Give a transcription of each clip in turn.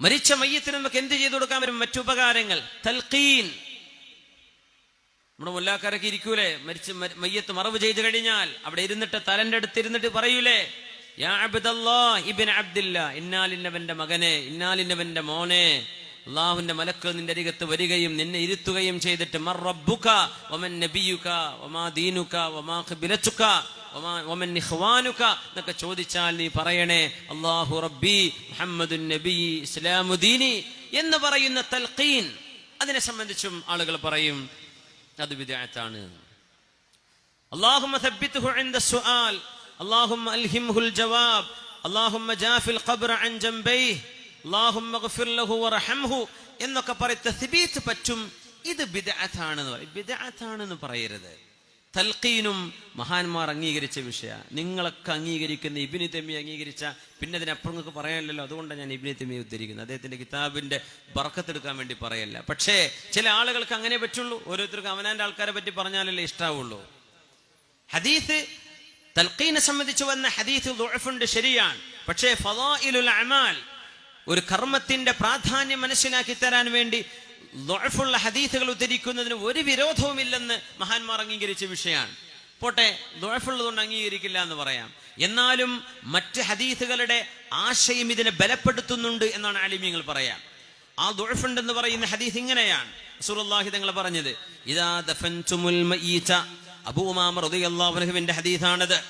മരിച്ച മയ്യത്തിന് നമുക്ക് എന്ത് ചെയ്തു കൊടുക്കാൻ പറ്റും? മറ്റുപകാരങ്ങൾ തൽക്കീൻ നമ്മുടെ മുല്ലാക്കാരൊക്കെ ഇരിക്കൂലേ? മരിച്ച മയ്യത്ത് മറവ് ചെയ്തു കഴിഞ്ഞാൽ അവിടെ ഇരുന്നിട്ട് തലന്റെ അടുത്ത് ഇരുന്നിട്ട് പറയൂലേ? ഇന്നാലിന്നവന്റെ മകനെ ഇന്നാലിന്നവന്റെ മോനെ. അള്ളാഹുവിന്റെ മലക്ക് നിന്റെ അരികത്ത് വരികയും നിന്നെ ഇരുത്തുകയും ചെയ്തിട്ട് മർ റബ്ബുക വമൻ നബിയുക വമാ ദീനുക വമാ ഖിബ്ലതുക വമാ വമൻ ഇഖ്വാനുക എന്നൊക്കെ ചോദിച്ചാൽ നീ പറയണേ അല്ലാഹു റബ്ബി മുഹമ്മദുൻ നബി ഇസ്ലാമു ദീനി എന്ന് പറയുന്ന തൽഖീൻ അതിനെ സംബന്ധിച്ചും ആളുകൾ പറയും അത് വിദഗ്ധാണ് اللهم ثبته عند السؤال اللهم ألهمه الجواب اللهم جاف القبر عن جنبيه اللهم اغفر له وارحمه എന്നൊക്കെ പറയും തസ്ബീത്ത് പറ്റും ഇത് ബിദഅത്താണെന്ന് പറയും ബിദഅത്താണെന്ന് പറയരുത് തൽക്കീനും മഹാന്മാർ അംഗീകരിച്ച വിഷയ. നിങ്ങളൊക്കെ അംഗീകരിക്കുന്ന ഇബിനി തെമ്മി അംഗീകരിച്ച പിന്നെ അതിനപ്പുറം നിങ്ങൾക്ക് പറയാനില്ലല്ലോ അതുകൊണ്ടാണ് ഞാൻ ഇബിനി തെമ്മിയെ ഉദ്ധരിക്കുന്നത്. അദ്ദേഹത്തിന്റെ കിതാബിന്റെ ബറക്കത്തെടുക്കാൻ വേണ്ടി പറയല്ല. പക്ഷേ ചില ആളുകൾക്ക് അങ്ങനെ പറ്റുള്ളൂ. ഓരോരുത്തർക്കും അവനാന്റെ ആൾക്കാരെ പറ്റി പറഞ്ഞാലല്ലേ ഇഷ്ടാവുള്ളൂ. ഹദീസ് തൽക്കീനെ സംബന്ധിച്ച് വന്ന ഹദീസ് ദുഅഫുണ്ട് ശരിയാണ്. പക്ഷേ ഫളായിലുൽ അമാൽ ഒരു കർമ്മത്തിന്റെ പ്രാധാന്യം മനസ്സിലാക്കി തരാൻ വേണ്ടി ദുഅഫുള്ള ഹദീസുകൾ ഉദ്ധരിക്കുന്നതിന് ഒരു വിരോധവുമില്ലെന്ന് മഹാന്മാർ അംഗീകരിച്ച വിഷയമാണ്. പോട്ടെ ദുഅഫുള്ളതുകൊണ്ട് അംഗീകരിക്കില്ല എന്ന് പറയാം. എന്നാലും മറ്റ് ഹദീസുകളുടെ ആശയം ഇതിനെ ബലപ്പെടുത്തുന്നുണ്ട് എന്നാണ് അലിമ്യങ്ങൾ പറയാം. ആ ദുഴഫുണ്ടെന്ന് പറയുന്ന ഹദീസ് ഇങ്ങനെയാണ്. റസൂലുള്ളാഹി തങ്ങൾ പറഞ്ഞത് ഇതാ ദഫൻതുമുൽ മയ്യിത അബൂ ഉമാമ റളിയല്ലാഹു അൻഹുവിന്റെ ഹദീസാണത്.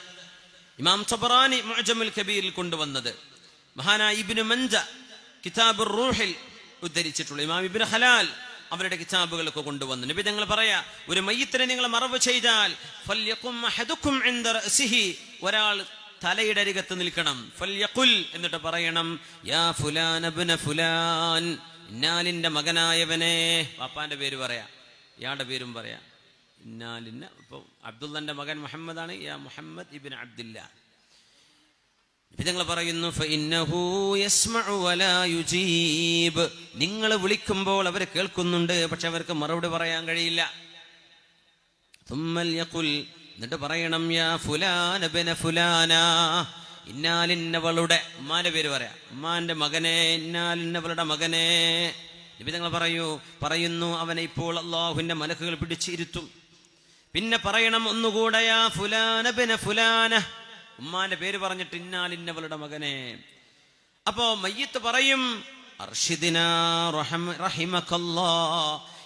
ഇമാം സബറാനി മുഅജമുൽ കബീറിൽ കൊണ്ടുവന്നത്. മഹാനായ ഇബ്നു മൻജ കിതാബുർ റൂഹിൽ ഉദ്ധരിച്ചിട്ടുള്ള. ഇമാം ഇബ്നു ഹലാൽ അവരുടെ കിതാബുകളൊക്കെ കൊണ്ടുവന്നു. നബി തങ്ങൾ പറയാ ഒരു മയ്യത്തിനെ നിങ്ങൾ മറവ് ചെയ്താൽ ഒരാൾ തലയുടെ അരികത്ത് നിൽക്കണം. ഫല്യഖുൽ എന്നിട്ട് പറയണം യാ അബ്ന ഫുലാൻ ഇന്നാലിന്റെ മകനായവനെ. പാപ്പാന്റെ പേര് പറയാ ഇയാളുടെ പേരും പറയാ ഇന്നാലിന്റെ ഇപ്പൊ അബ്ദുള്ളന്റെ മകൻ മുഹമ്മദാണ് യാ മുഹമ്മദ് ഇബിൻ അബ്ദില്ല. നിങ്ങൾ പറയുന്നു നിങ്ങൾ വിളിക്കുമ്പോൾ അവർ കേൾക്കുന്നുണ്ട് പക്ഷെ അവർക്ക് മറുപടി പറയാൻ കഴിയില്ല. എന്നിട്ട് പറയണം യാ ഫുലാന ബിന ഫുലാന. ഇന്നാലിന്നവളുടെ ഉമ്മാന്റെ പേര് പറയാം. ഉമ്മാന്റെ മകനെ ഇന്നാലിന്നവളുടെ മകനെ. നിങ്ങൾ പറയൂ പറയുന്നു അവനെ ഇപ്പോൾ അള്ളാഹുവിന്റെ മലക്കുകൾ പിടിച്ചിരുത്തും. പിന്നെ പറയണം ഒന്നുകൂടെ യാ ഫുലാന ബിന ഫുലാന. ഉമ്മാന്റെ പേര് പറഞ്ഞിട്ട് ഇന്നാലിന്നവളുടെ മകനെ. അപ്പോ മയ്യത്ത് പറയും.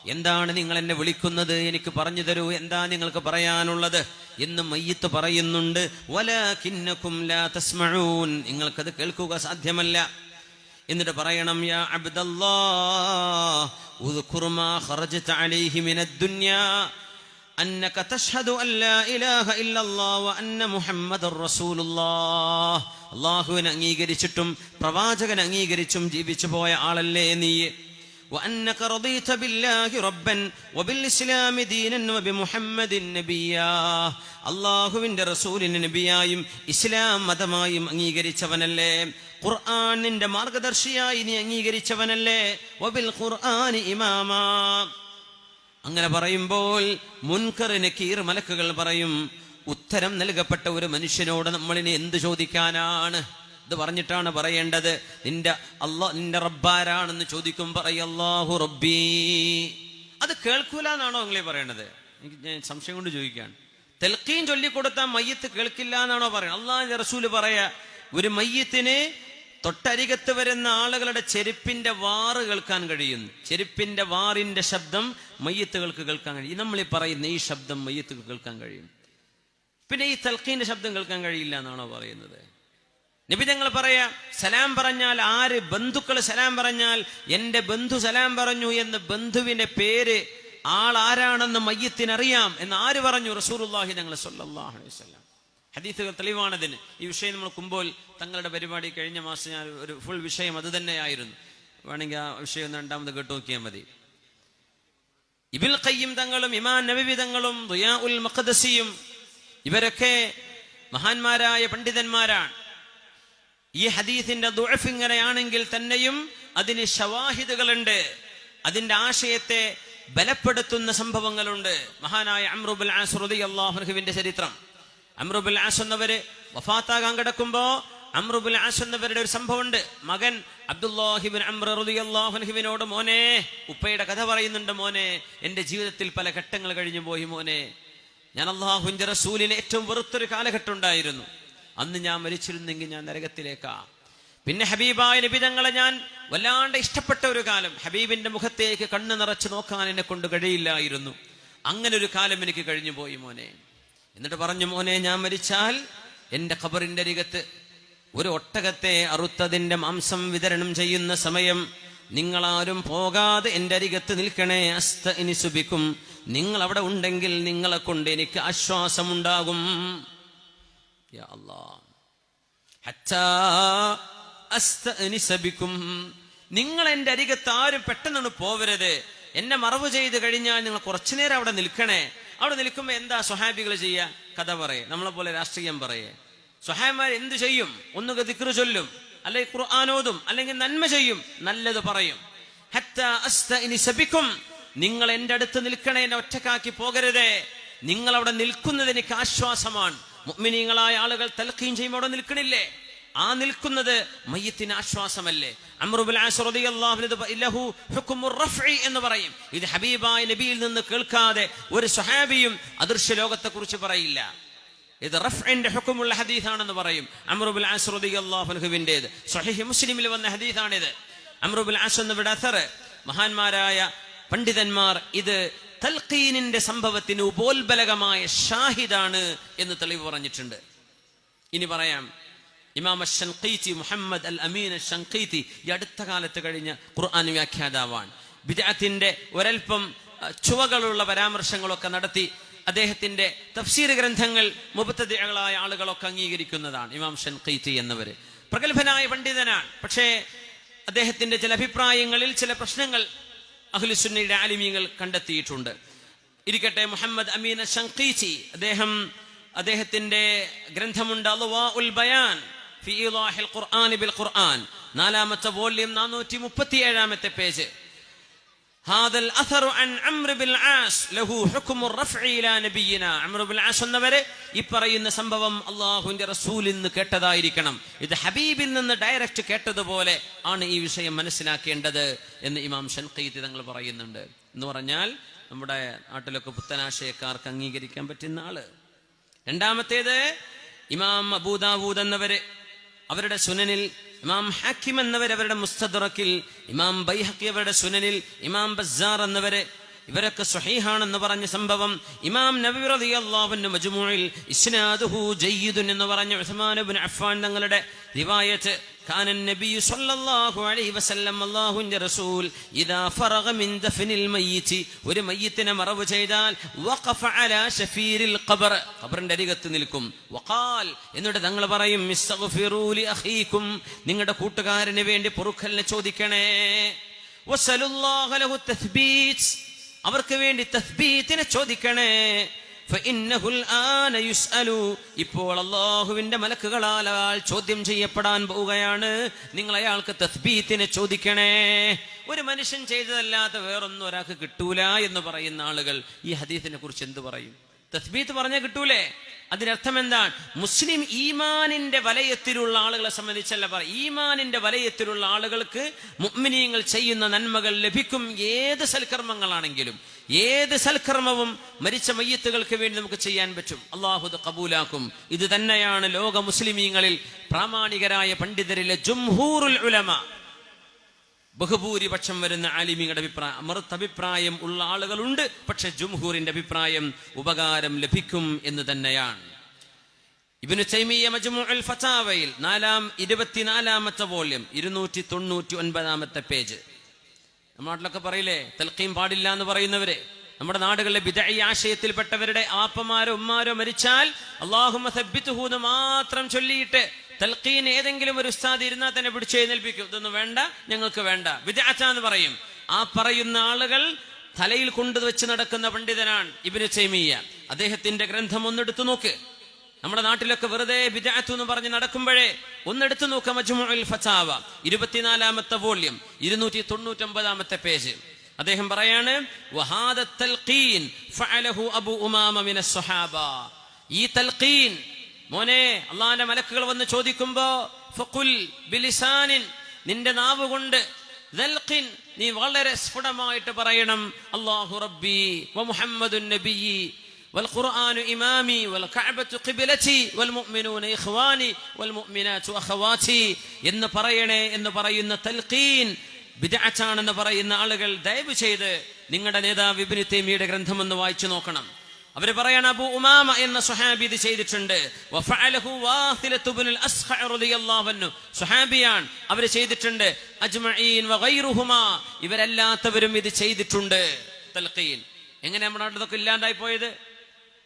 എന്താണ് നിങ്ങൾ എന്നെ വിളിക്കുന്നത്? എനിക്ക് പറഞ്ഞു തരൂ. എന്താ നിങ്ങൾക്ക് പറയാനുള്ളത്? എന്ന് മയ്യത്ത് പറയുന്നുണ്ട് നിങ്ങൾക്കത് കേൾക്കുക സാധ്യമല്ല. എന്നിട്ട് പറയണം യാ അബ്ദല്ലാ أنك تشهد أن لا إله إلا الله وأن محمد رسول الله അള്ളാഹുവിനെ അംഗീകരിച്ചിട്ടും പ്രവാചകൻ അംഗീകരിച്ചും ജീവിച്ചു പോയ ആളല്ലേ നീ وأنك رضيت بالله ربا وبالإسلام دينا وبمحمد نبيا അള്ളാഹുവിന്റെ റസൂലിന് നബിയായും ഇസ്ലാം മതമായും അംഗീകരിച്ചവനല്ലേ ഖുർആനിന്റെ മാർഗദർശിയായി നീ അംഗീകരിച്ചവനല്ലേ വബിൽ ഖുർആനി ഇമാമാ അങ്ങനെ പറയുമ്പോൾ മുൻകർ കീർ മലക്കുകൾ പറയും ഉത്തരം നൽകപ്പെട്ട ഒരു മനുഷ്യനോട് നമ്മളിനി എന്ത് ചോദിക്കാനാണ്? ഇത് പറഞ്ഞിട്ടാണ് പറയേണ്ടത്. നിന്റെ അള്ളാ നിന്റെ റബ്ബാരാണെന്ന് ചോദിക്കും പറയല്ലാഹു റബ്ബി. അത് കേൾക്കൂല എന്നാണോ നിങ്ങളെ പറയണത്? എനിക്ക് ഞാൻ സംശയം കൊണ്ട് ചോദിക്കുകയാണ്. തെൽക്കീൻ ചൊല്ലിക്കൊടുത്താൽ മയ്യത്ത് കേൾക്കില്ല എന്നാണോ പറയുന്നത് അള്ളാഹിന്റെ റസൂൽ പറയാ ഒരു മയ്യത്തിന് തൊട്ടരികത്ത് വരുന്ന ആളുകളുടെ ചെരുപ്പിന്റെ വാറ് കേൾക്കാൻ കഴിയുന്നു. ചെരുപ്പിന്റെ വാറിന്റെ ശബ്ദം മയ്യത്തുകൾക്ക് കേൾക്കാൻ കഴിയും. നമ്മൾ ഈ പറയുന്ന ഈ ശബ്ദം മയ്യത്തുകൾ കേൾക്കാൻ കഴിയും. പിന്നെ ഈ തൽക്കീന്റെ ശബ്ദം കേൾക്കാൻ കഴിയില്ല എന്നാണോ പറയുന്നത്? നബി ഞങ്ങൾ പറയാ സലാം പറഞ്ഞാൽ ആര് ബന്ധുക്കൾ സലാം പറഞ്ഞാൽ എന്റെ ബന്ധു സലാം പറഞ്ഞു എന്ന് ബന്ധുവിന്റെ പേര് ആൾ ആരാണെന്ന് മയ്യത്തിനറിയാം എന്ന് ആര് പറഞ്ഞു? റസൂലുള്ളാഹി ഞങ്ങൾ സല്ലാഹു അലൈഹി വസല്ലം. ഹദീസുകൾ തെളിവാണതിന്. ഈ വിഷയം നമ്മൾ കുമ്പോൾ തങ്ങളുടെ പരിപാടി കഴിഞ്ഞ മാസം ഞാൻ ഒരു ഫുൾ വിഷയം അത് തന്നെയായിരുന്നു. വേണമെങ്കിൽ ആ വിഷയം രണ്ടാമത് കേട്ടു നോക്കിയാൽ മതി. ഇബിൽ കയ്യും തങ്ങളും ഇമാൻ നബി ദുയാ ഉൽ മഖദസിയും ഇവരൊക്കെ മഹാന്മാരായ പണ്ഡിതന്മാരാണ്. ഈ ഹദീസിന്റെ ദുഴഫ് ഇങ്ങനെയാണെങ്കിൽ തന്നെയും അതിന് ഷവാഹിദുകളുണ്ട് അതിന്റെ ആശയത്തെ ബലപ്പെടുത്തുന്ന സംഭവങ്ങളുണ്ട്. മഹാനായ അമ്രുബുൽ ആസ്റുദി അള്ളാഹുഹുവിന്റെ ചരിത്രം. അമ്രുബുൽ ആസ് എന്നവര് വഫാത്താകാൻ കിടക്കുമ്പോ അമ്രുബുൽ ആസ് എന്നവരുടെ ഒരു സംഭവമുണ്ട്. മകൻ അബ്ദുല്ലാഹിബിൻ അൻഹുവിനോട് മോനെ ഉപ്പയുടെ കഥ പറയുന്നുണ്ട് മോനെ എന്റെ ജീവിതത്തിൽ പല ഘട്ടങ്ങൾ കഴിഞ്ഞു പോയി മോനെ. ഞാൻ അള്ളാഹുഞ്ച റസൂലിന് ഏറ്റവും വെറുത്തൊരു കാലഘട്ടം ഉണ്ടായിരുന്നു. അന്ന് ഞാൻ മരിച്ചിരുന്നെങ്കിൽ ഞാൻ നരകത്തിലേക്കാ. പിന്നെ ഹബീബായ നബിതങ്ങളെ ഞാൻ വല്ലാണ്ട് ഇഷ്ടപ്പെട്ട ഒരു കാലം. ഹബീബിന്റെ മുഖത്തേക്ക് കണ്ണു നിറച്ച് നോക്കാൻ എന്നെ കൊണ്ട് കഴിയില്ലായിരുന്നു. അങ്ങനെ ഒരു കാലം എനിക്ക് കഴിഞ്ഞു പോയി മോനെ. എന്നിട്ട് പറഞ്ഞു മോനെ ഞാൻ മരിച്ചാൽ എന്റെ ഖബറിന്റെ അരികത്ത് ഒരു ഒട്ടകത്തെ അറുത്തതിന്റെ മാംസം വിതരണം ചെയ്യുന്ന സമയം നിങ്ങളാരും പോകാതെ എന്റെ അരികത്ത് നിൽക്കണേ. അസ്ത ഇനി സുബിക്കും. നിങ്ങൾ അവിടെ ഉണ്ടെങ്കിൽ നിങ്ങളെ കൊണ്ട് എനിക്ക് ആശ്വാസമുണ്ടാകും. നിങ്ങൾ എന്റെ അരികത്ത് ആരും പെട്ടെന്നൊന്ന് പോവരുത്. എന്നെ മറവ് ചെയ്ത് കഴിഞ്ഞാൽ നിങ്ങൾ കുറച്ചു നേരം അവിടെ നിൽക്കണേ. അവിടെ നിൽക്കുമ്പോൾ എന്താ സ്വഹാബികൾ ചെയ്യുക കഥ പറയേ. നമ്മളെ പോലെ രാഷ്ട്രീയം പറയേ. സ്വഹാബിമാർ എന്ത് ചെയ്യും? ഒന്ന് ദിക്റ് ചൊല്ലും. അല്ലെങ്കിൽ ഖുർആാനോതും അല്ലെങ്കിൽ നന്മ ചെയ്യും. നല്ലത് പറയും. ബിക്കും. നിങ്ങൾ എന്റെ അടുത്ത് നിൽക്കണേ എന്നെ ഒറ്റക്കാക്കി പോകരുതേ. നിങ്ങൾ അവിടെ നിൽക്കുന്നത് എനിക്ക് ആശ്വാസമാണ്. മുഗ്മിനീങ്ങളായ ആളുകൾ തൽക്കീം ചെയ്യുമ്പോൾ അവിടെ നിൽക്കണില്ലേ? ആ നിൽക്കുന്നത് മയ്യത്തിന് ആശ്വാസമല്ലേ? എന്ന് പറയും. ഇത് ഹബീബായ നബിയിൽ നിന്ന് കേൾക്കാതെ ഒരു സ്വഹാബിയും അദൃശ്യ ലോകത്തെ കുറിച്ച് പറയില്ല. ഇത് റഫ്ഇന്റെ ഹുക്കുമുള്ള ഹദീസാണെന്ന് പറയും. അമ്രുബുൽ ആസ് റളിയല്ലാഹു അൻഹുവിന്റെത് സ്വഹീഹ് മുസ്ലിമിൽ വന്ന ഹദീസാണിത്. അമ്രുബുൽ ആസ് എന്നിവിടെ അസർ. മഹാന്മാരായ പണ്ഡിതന്മാർ ഇത് തൽഖീനിന്റെ സംഭവത്തിന് ഉപോത്ബലകമായ ഷാഹിദാണ് എന്ന് തെളിവ് പറഞ്ഞിട്ടുണ്ട്. ഇനി പറയാം ഇമാം ഷൻഖീത്തി മുഹമ്മദ് അൽ അമീൻ ഷൻഖീത്തി ഈ അടുത്ത കാലത്ത് കഴിഞ്ഞ ഖുർആൻ വ്യാഖ്യാതാവാണ്. ബിജാത്തിന്റെ ഒരൽപ്പം ചുവകളുള്ള പരാമർശങ്ങളൊക്കെ നടത്തി അദ്ദേഹത്തിന്റെ തഫ്സീർ ഗ്രന്ഥങ്ങൾ മുബത്തതികളായ ആളുകളൊക്കെ അംഗീകരിക്കുന്നതാണ് ഇമാം ഷൻഖീത്തി എന്നവര്. പ്രഗത്ഭനായ പണ്ഡിതനാണ്. പക്ഷേ അദ്ദേഹത്തിന്റെ ചില അഭിപ്രായങ്ങളിൽ ചില പ്രശ്നങ്ങൾ അഹ്ലുസുന്നയുടെ ആലിമീങ്ങൾ കണ്ടെത്തിയിട്ടുണ്ട്. ഇരിക്കട്ടെ മുഹമ്മദ് അമീൻ ഷൻഖീച്ചി അദ്ദേഹം അദ്ദേഹത്തിന്റെ ഗ്രന്ഥമുണ്ട് അലുവാ ഉൽ ബയാൻ ഖുർആൻ ബിൽ ഖുർആൻ നാലാമത്തെ വോള്യം നാനൂറ്റി മുപ്പത്തി ഏഴാമത്തെ പേജ് هذا الأثر عن عمرو بن العاص له حكم الرفع إلى نبينا عمرو بن العاص എന്നവരെ ഈ പറയുന്ന സംഭവം അള്ളാഹുവിന്റെ റസൂലിൽ നിന്ന് കേട്ടതായിരിക്കണം ഇത് ഹബീബിൽ നിന്ന് ഡയറക്റ്റ് കേട്ടതുപോലെ ആണ് ഈ വിഷയം മനസ്സിലാക്കേണ്ടത് എന്ന് ഇമാം ഷൻഖീത്ത് തങ്ങൾ പറയുന്നുണ്ട് എന്ന് പറഞ്ഞാൽ നമ്മുടെ നാട്ടിലൊക്കെ പുത്തനാശയക്കാർക്ക് അംഗീകരിക്കാൻ പറ്റുന്ന ആള് രണ്ടാമത്തേത് ഇമാം അബൂദാവൂദ് എന്നവര് അവരുടെ സുനനിൽ ഇമാം ഹാക്കിം എന്നവർ അവരുടെ മുസ്തദറക്കിൽ ഇമാം ബൈഹക്കി അവരുടെ സുനനിൽ ഇമാം ബസാർ എന്നവരെ ഇവരൊക്കെ സ്വഹീഹാണെന്ന് പറഞ്ഞ സംഭവം ഇമാം നബി റളിയല്ലാഹുവിന്റെ മജ്മൂഇൽ ഇസ്നാദുഹു ജയ്യിദുൻ എന്ന് പറഞ്ഞ ഉസ്മാൻ ഇബ്നു അഫ്ഫാൻ തങ്ങളുടെ റിവായത്ത് كان النبي صلى الله عليه وسلم അല്ലാഹുവിന്റെ റസൂൽ ഇദാ ഫറഗ മിൻ ദഫനിൽ മയ്യിത്ത് ഒരു മയ്യിത്തിനെ മറവ് ചെയ്താൽ വഖഫ അലാ ശഫീരിൽ ഖബർ ഖബറിന്റെ അരികത്ത് നിൽക്കും വഖാൽ എന്നിട്ട് തങ്ങൾ പറയും ഇസ്തഗ്ഫിറൂ ലി അഖീകും നിങ്ങളുടെ കൂട്ടുകാരന് വേണ്ടി പൊറുക്കലിനെ ചോദിക്കണേ വസലുല്ലാഹ ലഹു തസ്ബീത് അവർക്ക് വേണ്ടി തസ്ബീത്തിനെ ചോദിക്കണേ فإنه الآن يسأل ഇപ്പോൾ അള്ളാഹുവിന്റെ മലക്കുകളാൽ അയാൾ ചോദ്യം ചെയ്യപ്പെടാൻ പോവുകയാണ്. നിങ്ങൾ അയാൾക്ക് തസ്ബീത്തിനെ ചോദിക്കണേ. ഒരു മനുഷ്യൻ ചെയ്തതല്ലാത്ത വേറൊന്നും ഒരാൾക്ക് കിട്ടൂല എന്ന് പറയുന്ന ആളുകൾ ഈ ഹദീസിനെ കുറിച്ച് എന്ത് പറയും? തസ്ബീത്ത് പറഞ്ഞാൽ കിട്ടൂലേ? അതിനർത്ഥം എന്താണ് മുസ്ലിം ഈമാനിന്റെ വലയത്തിലുള്ള ആളുകളെ സംബന്ധിച്ചല്ല പറ ഈമാനിന്റെ വലയത്തിലുള്ള ആളുകൾക്ക് മുഅ്മിനീങ്ങൾ ചെയ്യുന്ന നന്മകൾ ലഭിക്കും ഏത് സൽക്കർമ്മങ്ങളാണെങ്കിലും. ഏത് സൽക്കർമ്മവും മരിച്ച മയ്യത്തുകൾക്ക് വേണ്ടി നമുക്ക് ചെയ്യാൻ പറ്റും. അള്ളാഹുദ് കബൂലാക്കും ഇത് തന്നെയാണ് ലോക മുസ്ലിമീങ്ങളിൽ പ്രാമാണികരായ പണ്ഡിതരിലെ ജുംഹൂറുൽ ഉലമ. ബഹുഭൂരിപക്ഷം വരുന്ന ആലിമികളുടെ അഭിപ്രായം അഭിപ്രായം ഉള്ള ആളുകളുണ്ട്. പക്ഷെ ജുംഹൂറിന്റെ അഭിപ്രായം ഉപകാരം ലഭിക്കും എന്ന് തന്നെയാണ്. ഇബിനു മജ്മു അൽ ഫതാവയിൽ നാലാം ഇരുപത്തിനാലാമത്തെ വോള്യം ഇരുന്നൂറ്റി തൊണ്ണൂറ്റി ഒൻപതാമത്തെ പേജ്. നമ്മുടെ നാട്ടിലൊക്കെ പറയില്ലേ തൽക്കീം പാടില്ല എന്ന് പറയുന്നവരെ. നമ്മുടെ നാടുകളിലെ ബിദഈ ആശയത്തിൽപ്പെട്ടവരുടെ ആപ്പമാരോ ഉമ്മാരോ മരിച്ചാൽ അള്ളാഹു മാത്രം ചൊല്ലിയിട്ട് തൽക്കീൻ ഏതെങ്കിലും ഒരു ഉസ്താദ് ഇരുന്നാൽ തന്നെ പിടിച്ച് എഴുന്നേൽപ്പിക്കും. ഇതൊന്നും വേണ്ട ഞങ്ങൾക്ക് വേണ്ട. വിദഅത്ത എന്ന് പറയും. ആ പറയുന്ന ആളുകൾ തലയിൽ കൊണ്ടുവച്ച് നടക്കുന്ന പണ്ഡിതനാണ് ഇബിന് സൈമിയ അദ്ദേഹത്തിന്റെ ഗ്രന്ഥം ഒന്നെടുത്തു നോക്ക്. നമ്മുടെ നാട്ടിലൊക്കെ വെറുതെ ബിജാത്തു എന്ന് പറഞ്ഞ് നടക്കുമ്പോഴേ ഒന്നെടുത്തു നോക്ക മജ്മുഅൽ ഫസാവ ഇരുപത്തിനാലാമത്തെ വോള്യം ഇരുന്നൂറ്റി തൊണ്ണൂറ്റൊമ്പതാമത്തെ പേജ്. അദ്ദേഹം പറയാണ് വഹാദ തൽഖീൻ ഫഅലഹു അബു ഉമാമ മിന സ്വഹാബ. ഈ തൽഖീൻ മോനെ അള്ളാഹിന്റെ മലക്കുകൾ വന്ന് ചോദിക്കുമ്പോ ഫഖുൽ ബിലിസാനിൻ നിന്റെ നാവ് കൊണ്ട് ദൽഖിൻ, നീ വളരെ സ്ഫുടമായിട്ട് പറയണം അള്ളാഹു റബ്ബി വ മുഹമ്മദുൻ നബിയി والقرآن إمامي والكعبة قبلتي والمؤمنون إخواني والمؤمنات أخواتي എന്ന് പറയണേ എന്ന് പറയുന്ന തൽഖീൻ ബിദഅത്താണെന്ന് പറയുന്ന ആളുകൾ ദയവ് ചെയ്ത് നിങ്ങളുടെ നേതാവ് ഇബ്നു തൈമിയുടെ ഗ്രന്ഥം ഒന്ന് വായിച്ചു നോക്കണം അവർ പറയാണ് അബു ഉമാമ എന്ന സുഹാബി ഇത് ചെയ്തിട്ടുണ്ട്. സുഹാബിയാണ് അവർ ചെയ്തിട്ടുണ്ട്. അജ്മഈൻ ഇവരെല്ലാത്തവരും ഇത് ചെയ്തിട്ടുണ്ട്. തൽഖീൻ എങ്ങനെ നമ്മുടെ നാട്ടിലൊക്കെ ഇല്ലാണ്ടായി പോയത്?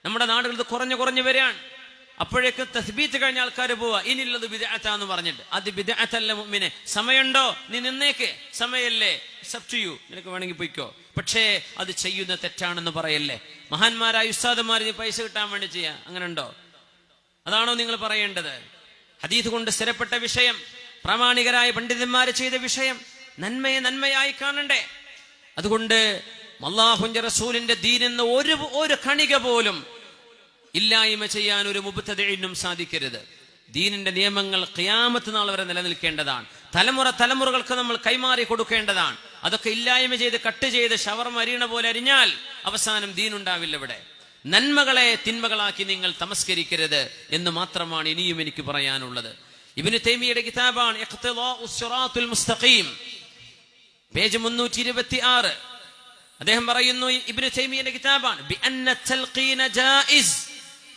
നമ്മുടെ നാടുകളിൽ കുറഞ്ഞു കുറഞ്ഞു വരികയാണ്. അപ്പോഴേക്ക് തസ്ബീത്ത് കഴിഞ്ഞ ആൾക്കാർ പോവാ ഇനിയുള്ളത് ബിദഅത്താന്ന് പറഞ്ഞിട്ട്. അത് ബിദഅത്തല്ല മുഅ്മിനെ. സമയമുണ്ടോ? നീ നിന്നേക്ക്. സമയല്ലേ? സബ് ചെയ്യൂ നിനക്ക് വേണമെങ്കിൽ പോയിക്കോ. പക്ഷേ അത് ചെയ്യുന്ന തെറ്റാണെന്ന് പറയല്ലേ? മഹാന്മാരായ ഉസ്താദന്മാർ നീ പൈസ കിട്ടാൻ വേണ്ടി ചെയ്യാ. അങ്ങനെ ഉണ്ടോ അതാണോ നിങ്ങൾ പറയേണ്ടത്? ഹദീത് കൊണ്ട് സ്ഥിരപ്പെട്ട വിഷയം പ്രാമാണികരായ പണ്ഡിതന്മാർ ചെയ്ത വിഷയം നന്മയെ നന്മയായി കാണണ്ടേ? അതുകൊണ്ട് അള്ളാഹുന്റെ റസൂലിന്റെ ദീനെന്ന ഒരു ഒരു കണിക പോലും ഇല്ലായ്മ ചെയ്യാൻ ഒരു മുബത്തതയിനും സാധിക്കരുത്. ദീനിന്റെ നിയമങ്ങൾ ക്യാമത്ത് നാൾ വരെ നിലനിൽക്കേണ്ടതാണ്. തലമുറ തലമുറകൾക്ക് നമ്മൾ കൈമാറി കൊടുക്കേണ്ടതാണ്. അതൊക്കെ ഇല്ലായ്മ ചെയ്ത് കട്ട് ചെയ്ത് ഷവർമ അരിയണ പോലെ അരിഞ്ഞാൽ അവസാനം ദീനുണ്ടാവില്ല ഇവിടെ. നന്മകളെ തിന്മകളാക്കി നിങ്ങൾ തമസ്കരിക്കരുത് എന്ന് മാത്രമാണ് ഇനിയും എനിക്ക് പറയാനുള്ളത്. ഇബിന് തൈമിയുടെ കിതാബാണ് മുസ്തഖീം പേജ് മുന്നൂറ്റി ഇരുപത്തി ആറ് അദ്ദേഹം പറയുന്നു ഇബിന് തൈമിയുടെ കിതാബാണ്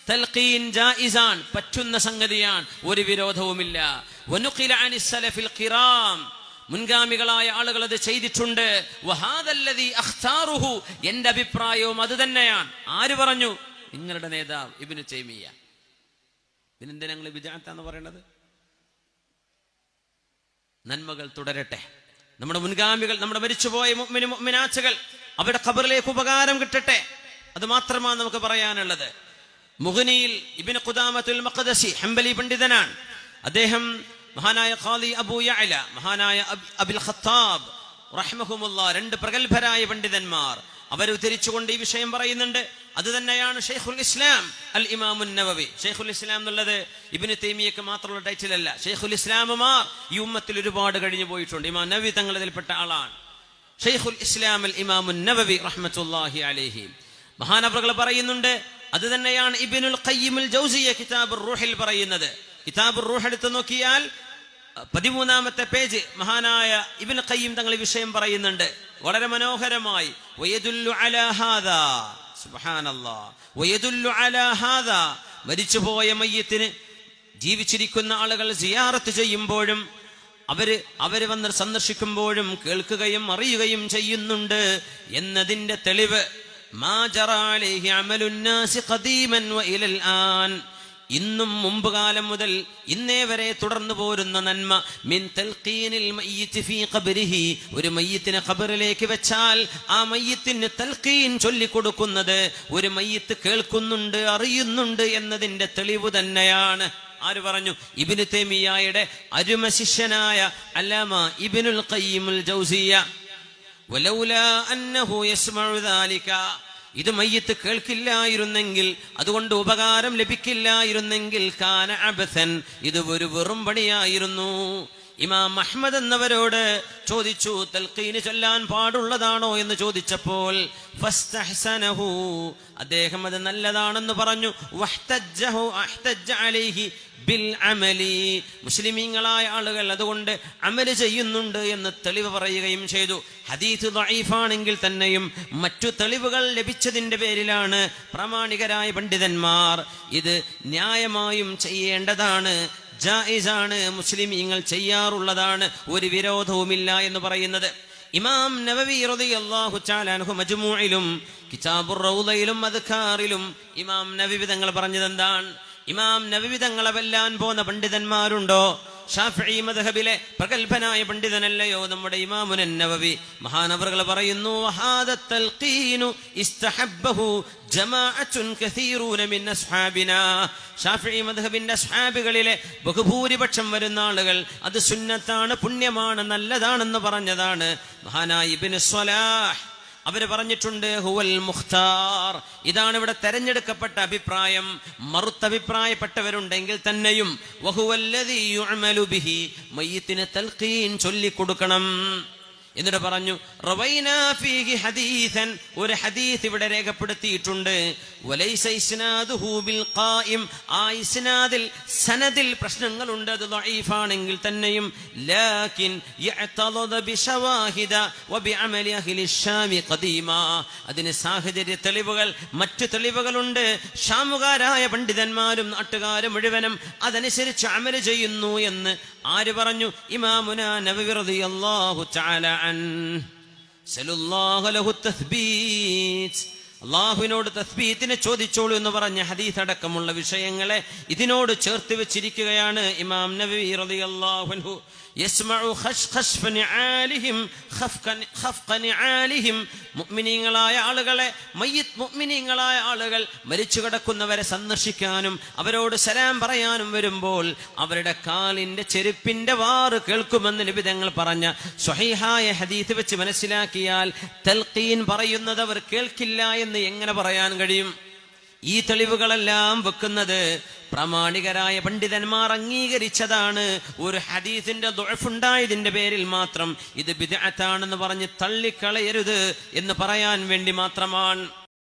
തൽഖീൻ ജായിസാൻ പറ്റുന്ന സംഗതിയാണ് ഒരു വിരോധവുമില്ല. വനുഖില അനി സലഫിൽ ഖിറാം മുൻഗാമികളായ ആളുകൾ അത് ചെയ്തിട്ടുണ്ട്. വഹാദല്ലദി അഖ്താറുഹു എന്റെ അഭിപ്രായവും അത് തന്നെയാണ്. ആര് പറഞ്ഞു? നിങ്ങളുടെ നേതാവ് ഇബ്നു തൈമിയ പിന്നെന്തിനാ ഞങ്ങൾ വിജാത്താന്ന് പറയണത്? നന്മകൾ തുടരട്ടെ. നമ്മുടെ മുൻഗാമികൾ നമ്മുടെ മരിച്ചുപോയ മുഅ്മിന് മുഅ്മിനാച്ചുകൾ അവരുടെ ഖബറിലേക്ക് ഉപകാരം കിട്ടട്ടെ. അത് മാത്രമാണ് നമുക്ക് പറയാനുള്ളത്. മുഹനിയിൽ ഇബിന് ഖുദാമത്തുൽ മഖദസി ഹംബലി പണ്ഡിതനാണ്. അദ്ദേഹം മഹാനായ ഖാലി അബൂ യഅല മഹാനായ അബ്- അബിൽ ഖത്താബ് റഹ്മഹുമുള്ള രണ്ട് പ്രഗത്ഭരായ പണ്ഡിതന്മാർ അവർ ഉദ്ധരിച്ചുകൊണ്ട് ഈ വിഷയം പറയുന്നുണ്ട്. അത് തന്നെയാണ് ഷെയ്ഖുൽ ഇസ്ലാം അൽ ഇമാമുൻ നവവി ഷെയ്ഖുൽ ഇസ്ലാം എന്നുള്ളത് ഇബിന് തൈമിയക്ക് മാത്രമുള്ള ടൈറ്റിൽ അല്ല. ഷെയ്ഖുൽ ഇസ്ലാമുമാർ ഈ ഉമ്മത്തിൽ ഒരുപാട് കഴിഞ്ഞു പോയിട്ടുണ്ട്. ഇമാം നവി തങ്ങളതിൽപ്പെട്ട ആളാണ്. ഷെയ്ഖുൽ ഇസ്ലാം അൽ ഇമാമുൻ നവവി റഹ്മത്തുല്ലാഹി അലൈഹി. മഹാനവറുകൾ പറയുന്നുണ്ട് അത് തന്നെയാണ് ഇബിനുൽ ഖയ്യിമുൽ ജൗസിയ കിതാബ് റൂഹിൽ പറയുന്നത്. കിതാബ് റൂഹ് എടുത്തു നോക്കിയാൽ പതിമൂന്നാമത്തെ പേജ് മഹാനായ ഇബിൻ ഖയ്യിം തങ്ങൾ വിഷയം പറയുന്നുണ്ട്. വളരെ മനോഹരമായി മരിച്ചുപോയ മയ്യത്തിന് ജീവിച്ചിരിക്കുന്ന ആളുകൾ സിയാറത്ത് ചെയ്യുമ്പോഴും അവർ അവർ വന്ന് സന്ദർശിക്കുമ്പോഴും കേൾക്കുകയും അറിയുകയും ചെയ്യുന്നുണ്ട് എന്നതിന്റെ തെളിവ് ഇന്നും മുമ്പ് കാലം മുതൽ ഇന്നേ വരെ തുടർന്നു പോരുന്ന നന്മ മിൻ തൽഖീനിൽ ഫീ ഒരു മയ്യത്തിനെ ഖബറിലേക്ക് വെച്ചാൽ ആ മയ്യത്തിന് തൽഖീൻ ചൊല്ലിക്കൊടുക്കുന്നത് ഒരു മയ്യത്ത് കേൾക്കുന്നുണ്ട് അറിയുന്നുണ്ട് എന്നതിന്റെ തെളിവ് തന്നെയാണ്. ആര് പറഞ്ഞു? ഇബിന് തേമിയായുടെ അരുമ ശിഷ്യനായ അല്ലാമ ഇബിനുൽ ഖയ്യിമുൽ ജൗസിയ ഇത് മയ്യത്ത് കേൾക്കില്ലായിരുന്നെങ്കിൽ അതുകൊണ്ട് ഉപകാരം ലഭിക്കില്ലായിരുന്നെങ്കിൽ കാന അബസൻ. ഇത് ഒരു വെറും പണിയായിരുന്നു. ഇമാം അഹ്മദ് എന്നവരോട് ചോദിച്ചു തൽക്കീന് ചൊല്ലാൻ പാടുള്ളതാണോ? എന്ന് ചോദിച്ചപ്പോൾ അദ്ദേഹം അത് നല്ലതാണെന്ന് പറഞ്ഞു. ബിൽ അമലി. മുസ്ലിമീങ്ങളായ ആളുകൾ അതുകൊണ്ട് അമൽ ചെയ്യുന്നുണ്ട് എന്ന് തെളിവ് പറയുകയും ചെയ്തു. ഹദീത്ത് ദൈഫാണെങ്കിൽ തന്നെയും മറ്റു തെളിവുകൾ ലഭിച്ചതിന്റെ പേരിലാണ് പ്രാമാണികരായ പണ്ഡിതന്മാർ ഇത് ന്യായമായും ചെയ്യേണ്ടതാണ്. ജായിസാണ് മുസ്ലിമീങ്ങൾ ചെയ്യാറുള്ളതാണ്. ഒരു വിരോധവുമില്ല എന്ന് പറയുന്നത്. ഇമാം നവവി റളിയല്ലാഹു തആല അൻഹു മജ്മൂഇലും കിതാബുർ റൗദയിലും അദ്കാറിലും ഇമാം നവവി തങ്ങൾ പറഞ്ഞതെന്താണ്? ഇമാം നവവി തങ്ങളെ വെല്ലാൻ പോന്ന പണ്ഡിതന്മാരുണ്ടോ? ഷാഫിഈ മദ്ഹബിലെ പ്രഗത്ഭനായ പണ്ഡിതനല്ലയോ നമ്മുടെ ഇമാമുനൻ നവവി മഹാനവറുകൾ പറയുന്നു മദ്ഹബിന്റെ ബഹുഭൂരിപക്ഷം വരുന്ന ആളുകൾ അത് സുന്നത്താണ് പുണ്യമാണ് നല്ലതാണെന്ന് പറഞ്ഞതാണ്. മഹാനായി ഇബ്നു സ്വലാഹ് അവർ പറഞ്ഞിട്ടുണ്ട് ഹുവൽ മുഖ്താർ. ഇതാണ് ഇവിടെ തെരഞ്ഞെടുക്കപ്പെട്ട അഭിപ്രായം. മറുത്തഭിപ്രായപ്പെട്ടവരുണ്ടെങ്കിൽ തന്നെയും ചൊല്ലിക്കൊടുക്കണം. എന്നിട്ട് പറഞ്ഞു ഫീഹി ഹദീസൻ. ഒരു ഹദീസ് ഇവിടെ രേഖപ്പെടുത്തിയിട്ടുണ്ട്. ആ ഇസ്നാദിൽ സനദിൽ പ്രശ്നങ്ങളുണ്ട് അത് ലൈഫാണെങ്കിൽ തന്നെയും. ലാക്കിൻ അതിന് സാഹചര്യ തെളിവുകൾ മറ്റു തെളിവുകളുണ്ട്. ഷാമുകാരായ പണ്ഡിതന്മാരും നാട്ടുകാരും മുഴുവനും അതനുസരിച്ച് അമൽ ചെയ്യുന്നു എന്ന് ആര് പറഞ്ഞു? ഇമാമുന നബിറതി അള്ളാഹു ചാല അൻ സലുല്ലാഹു ലഹു തസ്ബീത്ത് അള്ളാഹുവിനോട് തസ്ബീത്തിനെ ചോദിച്ചോളൂ എന്ന് പറഞ്ഞ ഹദീസ് അടക്കമുള്ള വിഷയങ്ങളെ ഇതിനോട് ചേർത്ത് വെച്ചിരിക്കുകയാണ് ഇമാം നബി റളിയല്ലാഹു അൻഹു. മുഅ്മിനീങ്ങളായ ആളുകളെ മയ്യിത്ത് മുഅ്മിനീങ്ങളായ ആളുകൾ മരിച്ചു കിടക്കുന്നവരെ സന്ദർശിക്കാനും അവരോട് സലാം പറയാനും വരുമ്പോൾ അവരുടെ കാലിന്റെ ചെരുപ്പിന്റെ വാറ് കേൾക്കുമെന്ന് നിബിതങ്ങൾ പറഞ്ഞ സ്വഹീഹായ ഹദീത്ത് വെച്ച് മനസ്സിലാക്കിയാൽ തൽഖീൻ പറയുന്നത് അവർ കേൾക്കില്ല എന്ന് എങ്ങനെ പറയാൻ കഴിയും? ഈ തെളിവുകളെല്ലാം വെക്കുന്നത് പ്രാമാണികരായ പണ്ഡിതന്മാർ അംഗീകരിച്ചതാണ്. ഒരു ഹദീസിന്റെ ദുഴഫുണ്ടായതിന്റെ പേരിൽ മാത്രം ഇത് ബിദാത്താണെന്ന് പറഞ്ഞ് തള്ളിക്കളയരുത് എന്ന് പറയാൻ വേണ്ടി മാത്രമാണ്.